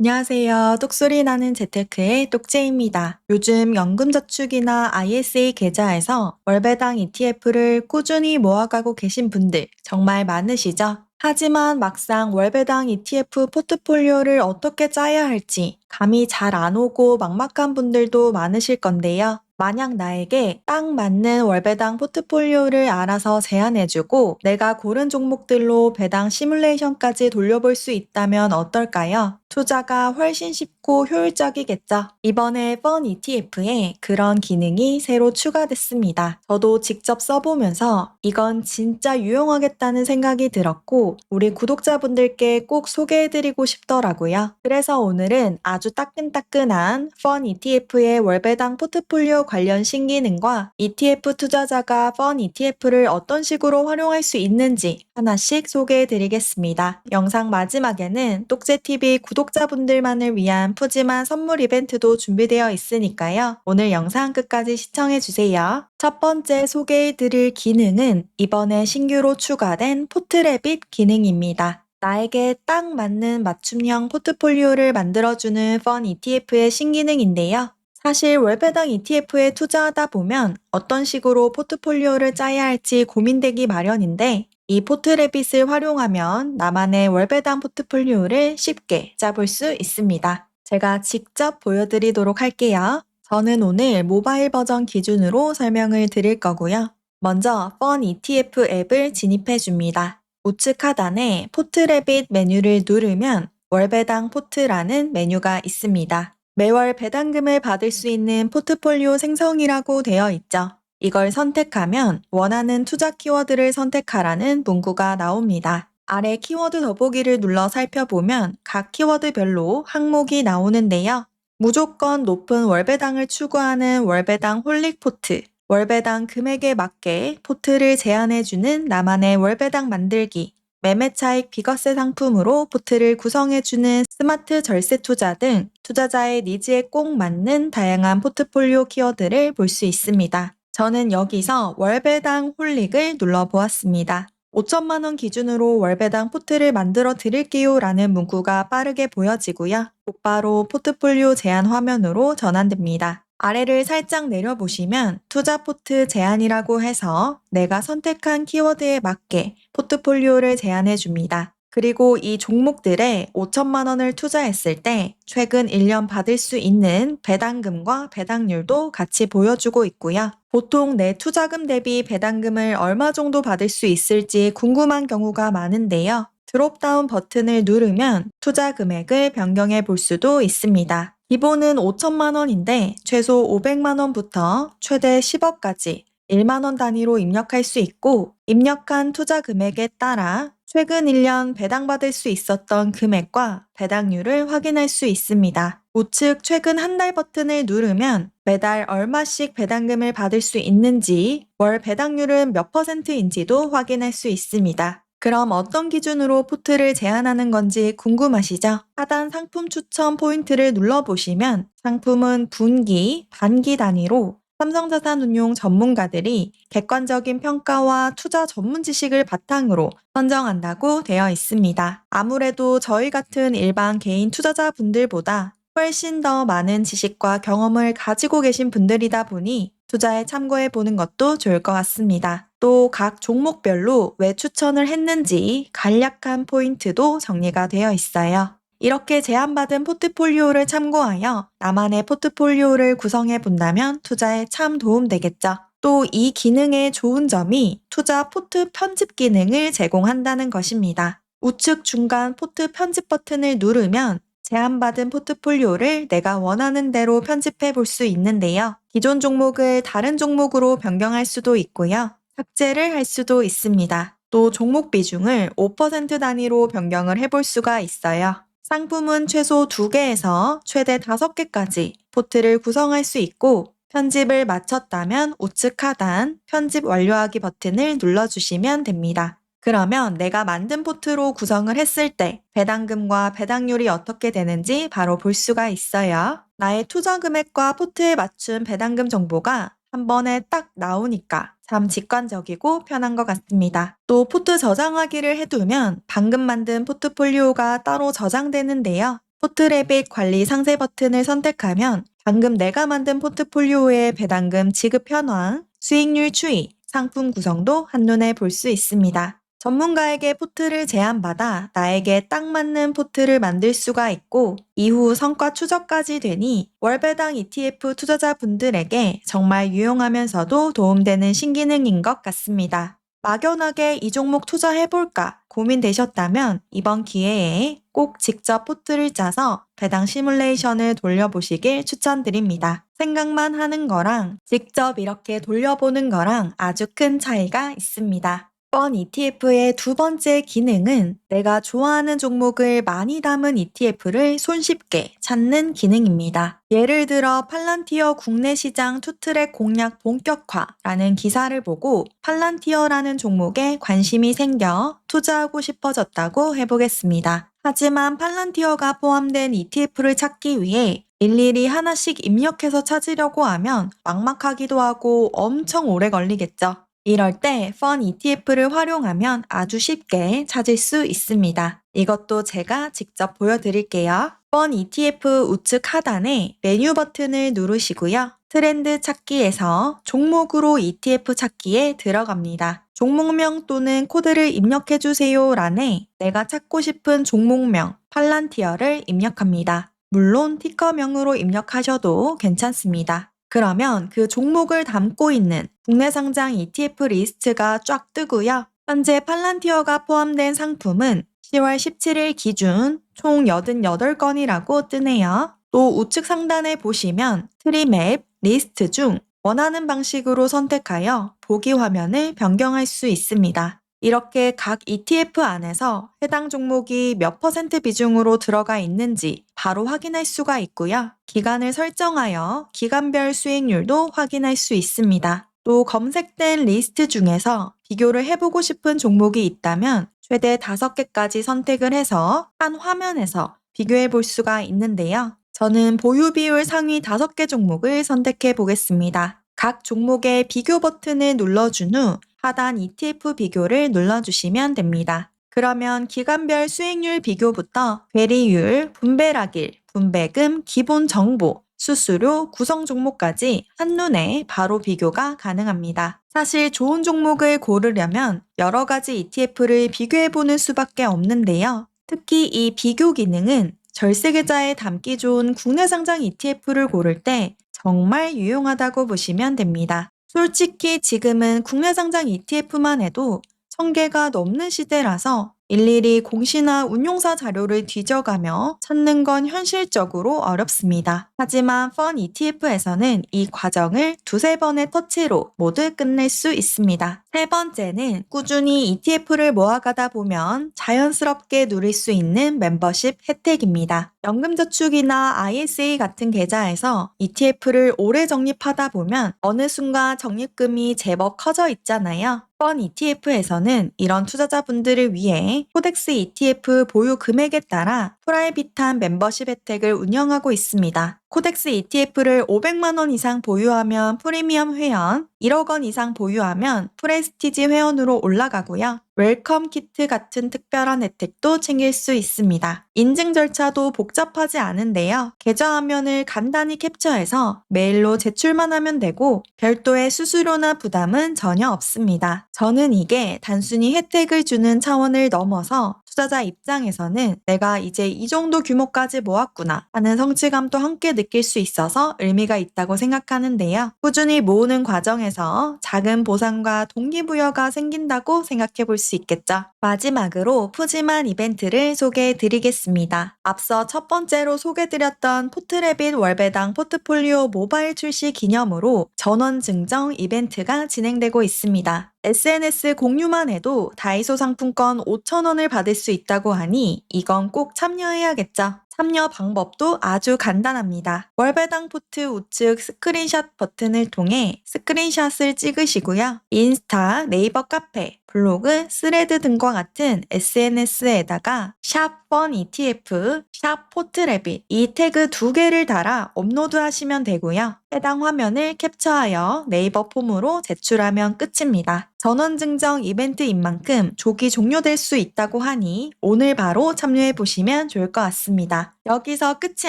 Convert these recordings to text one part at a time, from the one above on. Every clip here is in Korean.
안녕하세요. 똑소리 나는 재테크의 똑재입니다. 요즘 연금저축이나 ISA 계좌에서 월배당 ETF를 꾸준히 모아가고 계신 분들 정말 많으시죠? 하지만 막상 월배당 ETF 포트폴리오를 어떻게 짜야 할지 감이 잘 안 오고 막막한 분들도 많으실 건데요. 만약 나에게 딱 맞는 월배당 포트폴리오를 알아서 제안해주고 내가 고른 종목들로 배당 시뮬레이션까지 돌려볼 수 있다면 어떨까요? 투자가 훨씬 쉽고 효율적이겠죠. 이번에 펀 ETF에 그런 기능이 새로 추가됐습니다. 저도 직접 써보면서 이건 진짜 유용하겠다는 생각이 들었고 우리 구독자분들께 꼭 소개해드리고 싶더라고요. 그래서 오늘은 아주 따끈따끈한 펀 ETF의 월배당 포트폴리오 관련 신기능과 ETF 투자자가 펀 ETF를 어떤 식으로 활용할 수 있는지 하나씩 소개해 드리겠습니다. 영상 마지막에는 똑재TV 구독자분들만을 위한 푸짐한 선물 이벤트도 준비되어 있으니까요. 오늘 영상 끝까지 시청해 주세요. 첫 번째 소개해 드릴 기능은 이번에 신규로 추가된 포트레빗 기능입니다. 나에게 딱 맞는 맞춤형 포트폴리오를 만들어주는 펀 ETF의 신기능인데요. 사실 월배당 ETF에 투자하다 보면 어떤 식으로 포트폴리오를 짜야 할지 고민되기 마련인데 이 포트레빗을 활용하면 나만의 월배당 포트폴리오를 쉽게 짜볼 수 있습니다. 제가 직접 보여드리도록 할게요. 저는 오늘 모바일 버전 기준으로 설명을 드릴 거고요. 먼저 펀 ETF 앱을 진입해 줍니다. 우측 하단에 포트레빗 메뉴를 누르면 월배당 포트라는 메뉴가 있습니다. 매월 배당금을 받을 수 있는 포트폴리오 생성이라고 되어 있죠. 이걸 선택하면 원하는 투자 키워드를 선택하라는 문구가 나옵니다. 아래 키워드 더보기를 눌러 살펴보면 각 키워드별로 항목이 나오는데요. 무조건 높은 월배당을 추구하는 월배당 홀릭 포트, 월배당 금액에 맞게 포트를 제안해주는 나만의 월배당 만들기, 매매 차익 비거세 상품으로 포트를 구성해주는 스마트 절세 투자 등 투자자의 니즈에 꼭 맞는 다양한 포트폴리오 키워드를 볼 수 있습니다. 저는 여기서 월배당 홀릭을 눌러보았습니다. 5천만 원 기준으로 월배당 포트를 만들어 드릴게요 라는 문구가 빠르게 보여지고요. 곧바로 포트폴리오 제한 화면으로 전환됩니다. 아래를 살짝 내려보시면 투자 포트 제한이라고 해서 내가 선택한 키워드에 맞게 포트폴리오를 제안해 줍니다. 그리고 이 종목들에 5천만 원을 투자했을 때 최근 1년 받을 수 있는 배당금과 배당률도 같이 보여주고 있고요. 보통 내 투자금 대비 배당금을 얼마 정도 받을 수 있을지 궁금한 경우가 많은데요. 드롭다운 버튼을 누르면 투자 금액을 변경해 볼 수도 있습니다. 기본은 5천만 원인데 최소 500만 원부터 최대 10억까지 1만 원 단위로 입력할 수 있고 입력한 투자 금액에 따라 최근 1년 배당받을 수 있었던 금액과 배당률을 확인할 수 있습니다. 우측 최근 한 달 버튼을 누르면 매달 얼마씩 배당금을 받을 수 있는지, 월 배당률은 몇 퍼센트인지도 확인할 수 있습니다. 그럼 어떤 기준으로 포트를 제한하는 건지 궁금하시죠? 하단 상품 추천 포인트를 눌러보시면 상품은 분기, 반기 단위로 삼성자산운용 전문가들이 객관적인 평가와 투자 전문 지식을 바탕으로 선정한다고 되어 있습니다. 아무래도 저희 같은 일반 개인 투자자분들보다 훨씬 더 많은 지식과 경험을 가지고 계신 분들이다 보니 투자에 참고해 보는 것도 좋을 것 같습니다. 또 각 종목별로 왜 추천을 했는지 간략한 포인트도 정리가 되어 있어요. 이렇게 제안받은 포트폴리오를 참고하여 나만의 포트폴리오를 구성해 본다면 투자에 참 도움되겠죠. 또 이 기능의 좋은 점이 투자 포트 편집 기능을 제공한다는 것입니다. 우측 중간 포트 편집 버튼을 누르면 제안받은 포트폴리오를 내가 원하는 대로 편집해 볼 수 있는데요. 기존 종목을 다른 종목으로 변경할 수도 있고요. 삭제를 할 수도 있습니다. 또 종목 비중을 5% 단위로 변경을 해볼 수가 있어요. 상품은 최소 2개에서 최대 5개까지 포트를 구성할 수 있고 편집을 마쳤다면 우측 하단 편집 완료하기 버튼을 눌러주시면 됩니다. 그러면 내가 만든 포트로 구성을 했을 때 배당금과 배당률이 어떻게 되는지 바로 볼 수가 있어요. 나의 투자 금액과 포트에 맞춘 배당금 정보가 한 번에 딱 나오니까 참 직관적이고 편한 것 같습니다. 또 포트 저장하기를 해두면 방금 만든 포트폴리오가 따로 저장되는데요. 포트레빗 관리 상세 버튼을 선택하면 방금 내가 만든 포트폴리오의 배당금 지급 현황, 수익률 추이, 상품 구성도 한눈에 볼 수 있습니다. 전문가에게 포트를 제안받아 나에게 딱 맞는 포트를 만들 수가 있고 이후 성과 추적까지 되니 월배당 ETF 투자자분들에게 정말 유용하면서도 도움되는 신기능인 것 같습니다. 막연하게 이 종목 투자해볼까 고민되셨다면 이번 기회에 꼭 직접 포트를 짜서 배당 시뮬레이션을 돌려보시길 추천드립니다. 생각만 하는 거랑 직접 이렇게 돌려보는 거랑 아주 큰 차이가 있습니다. 번 ETF의 두 번째 기능은 내가 좋아하는 종목을 많이 담은 ETF를 손쉽게 찾는 기능입니다. 예를 들어 팔란티어 국내 시장 투트랙 공략 본격화라는 기사를 보고 팔란티어라는 종목에 관심이 생겨 투자하고 싶어졌다고 해보겠습니다. 하지만 팔란티어가 포함된 ETF를 찾기 위해 일일이 하나씩 입력해서 찾으려고 하면 막막하기도 하고 엄청 오래 걸리겠죠. 이럴 때 펀 ETF를 활용하면 아주 쉽게 찾을 수 있습니다. 이것도 제가 직접 보여드릴게요. 펀 ETF 우측 하단에 메뉴 버튼을 누르시고요. 트렌드 찾기에서 종목으로 ETF 찾기에 들어갑니다. 종목명 또는 코드를 입력해주세요 란에 내가 찾고 싶은 종목명 팔란티어를 입력합니다. 물론 티커명으로 입력하셔도 괜찮습니다. 그러면 그 종목을 담고 있는 국내 상장 ETF 리스트가 쫙 뜨고요. 현재 팔란티어가 포함된 상품은 10월 17일 기준 총 88건이라고 뜨네요. 또 우측 상단에 보시면 트리맵 리스트 중 원하는 방식으로 선택하여 보기 화면을 변경할 수 있습니다. 이렇게 각 ETF 안에서 해당 종목이 몇 퍼센트 비중으로 들어가 있는지 바로 확인할 수가 있고요. 기간을 설정하여 기간별 수익률도 확인할 수 있습니다. 또 검색된 리스트 중에서 비교를 해보고 싶은 종목이 있다면 최대 5개까지 선택을 해서 한 화면에서 비교해 볼 수가 있는데요. 저는 보유 비율 상위 5개 종목을 선택해 보겠습니다. 각 종목의 비교 버튼을 눌러준 후 하단 ETF 비교를 눌러주시면 됩니다. 그러면 기간별 수익률 비교부터 괴리율, 분배락일, 분배금, 기본 정보, 수수료, 구성 종목까지 한눈에 바로 비교가 가능합니다. 사실 좋은 종목을 고르려면 여러 가지 ETF를 비교해보는 수밖에 없는데요. 특히 이 비교 기능은 절세 계좌에 담기 좋은 국내 상장 ETF를 고를 때 정말 유용하다고 보시면 됩니다. 솔직히 지금은 국내 상장 ETF만 해도 1000개가 넘는 시대라서 일일이 공시나 운용사 자료를 뒤져가며 찾는 건 현실적으로 어렵습니다. 하지만 펀 ETF에서는 이 과정을 두세 번의 터치로 모두 끝낼 수 있습니다. 세 번째는 꾸준히 ETF를 모아가다 보면 자연스럽게 누릴 수 있는 membership 혜택입니다. 연금저축이나 ISA 같은 계좌에서 ETF를 오래 적립하다 보면 어느 순간 적립금이 제법 커져 있잖아요. 펀 ETF에서는 이런 투자자분들을 위해 코덱스 ETF 보유 금액에 따라 프라이빗한 멤버십 혜택을 운영하고 있습니다. 코덱스 ETF를 500만 원 이상 보유하면 프리미엄 회원, 1억 원 이상 보유하면 프레스티지 회원으로 올라가고요. 웰컴 키트 같은 특별한 혜택도 챙길 수 있습니다. 인증 절차도 복잡하지 않은데요. 계좌 화면을 간단히 캡처해서 메일로 제출만 하면 되고 별도의 수수료나 부담은 전혀 없습니다. 저는 이게 단순히 혜택을 주는 차원을 넘어서 투자자 입장에서는 내가 이제 이 정도 규모까지 모았구나 하는 성취감도 함께 느낄 수 있어서 의미가 있다고 생각하는데요. 꾸준히 모으는 과정에서 작은 보상과 동기부여가 생긴다고 생각해 볼 수 있겠죠. 마지막으로 푸짐한 이벤트를 소개해 드리겠습니다. 앞서 첫 번째로 소개 드렸던 포트레빗 월배당 포트폴리오 모바일 출시 기념으로 전원 증정 이벤트가 진행되고 있습니다. SNS 공유만 해도 다이소 상품권 5,000원을 받을 수 있다고 하니 이건 꼭 참여해야겠죠. 참여 방법도 아주 간단합니다. 월배당 포트 우측 스크린샷 버튼을 통해 스크린샷을 찍으시고요. 인스타, 네이버 카페, 블로그, 스레드 등과 같은 SNS에다가 샵펀 ETF, 샵 포트래빗 이 태그 두 개를 달아 업로드 하시면 되고요. 해당 화면을 캡처하여 네이버 폼으로 제출하면 끝입니다. 전원 증정 이벤트인 만큼 조기 종료될 수 있다고 하니 오늘 바로 참여해 보시면 좋을 것 같습니다. 여기서 끝이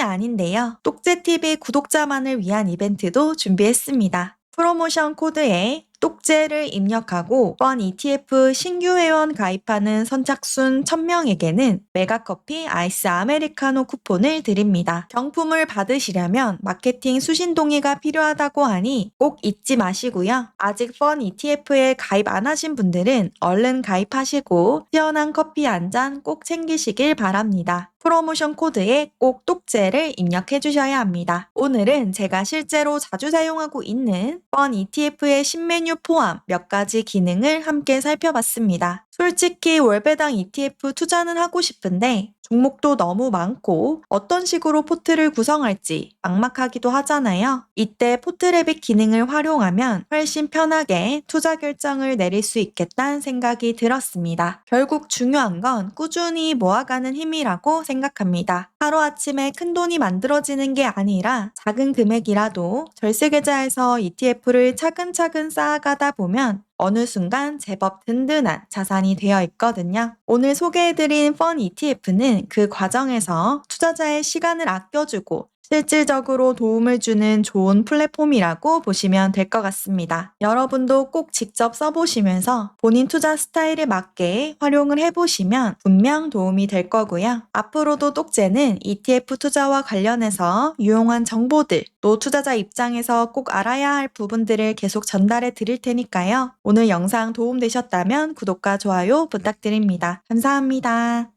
아닌데요. 똑재TV 구독자만을 위한 이벤트도 준비했습니다. 프로모션 코드에 똑재를 입력하고 번 ETF 신규 회원 가입하는 선착순 1000명에게는 메가커피 아이스 아메리카노 쿠폰을 드립니다. 경품을 받으시려면 마케팅 수신 동의가 필요하다고 하니 꼭 잊지 마시고요. 아직 번 ETF에 가입 안 하신 분들은 얼른 가입하시고 시원한 커피 한 잔 꼭 챙기시길 바랍니다. 프로모션 코드에 꼭 똑재를 입력해 주셔야 합니다. 오늘은 제가 실제로 자주 사용하고 있는 번 ETF의 신메뉴 포함 몇 가지 기능을 함께 살펴봤습니다. 솔직히 월배당 ETF 투자는 하고 싶은데 종목도 너무 많고 어떤 식으로 포트를 구성할지 막막하기도 하잖아요. 이때 포트래빗 기능을 활용하면 훨씬 편하게 투자 결정을 내릴 수 있겠다는 생각이 들었습니다. 결국 중요한 건 꾸준히 모아가는 힘이라고 생각합니다. 하루아침에 큰 돈이 만들어지는 게 아니라 작은 금액이라도 절세 계좌에서 ETF를 차근차근 쌓아가다 보면 어느 순간 제법 든든한 자산이 되어 있거든요. 오늘 소개해드린 펀 ETF는 그 과정에서 투자자의 시간을 아껴주고 실질적으로 도움을 주는 좋은 플랫폼이라고 보시면 될 것 같습니다. 여러분도 꼭 직접 써보시면서 본인 투자 스타일에 맞게 활용을 해보시면 분명 도움이 될 거고요. 앞으로도 똑재는 ETF 투자와 관련해서 유용한 정보들, 또 투자자 입장에서 꼭 알아야 할 부분들을 계속 전달해 드릴 테니까요. 오늘 영상 도움되셨다면 구독과 좋아요 부탁드립니다. 감사합니다.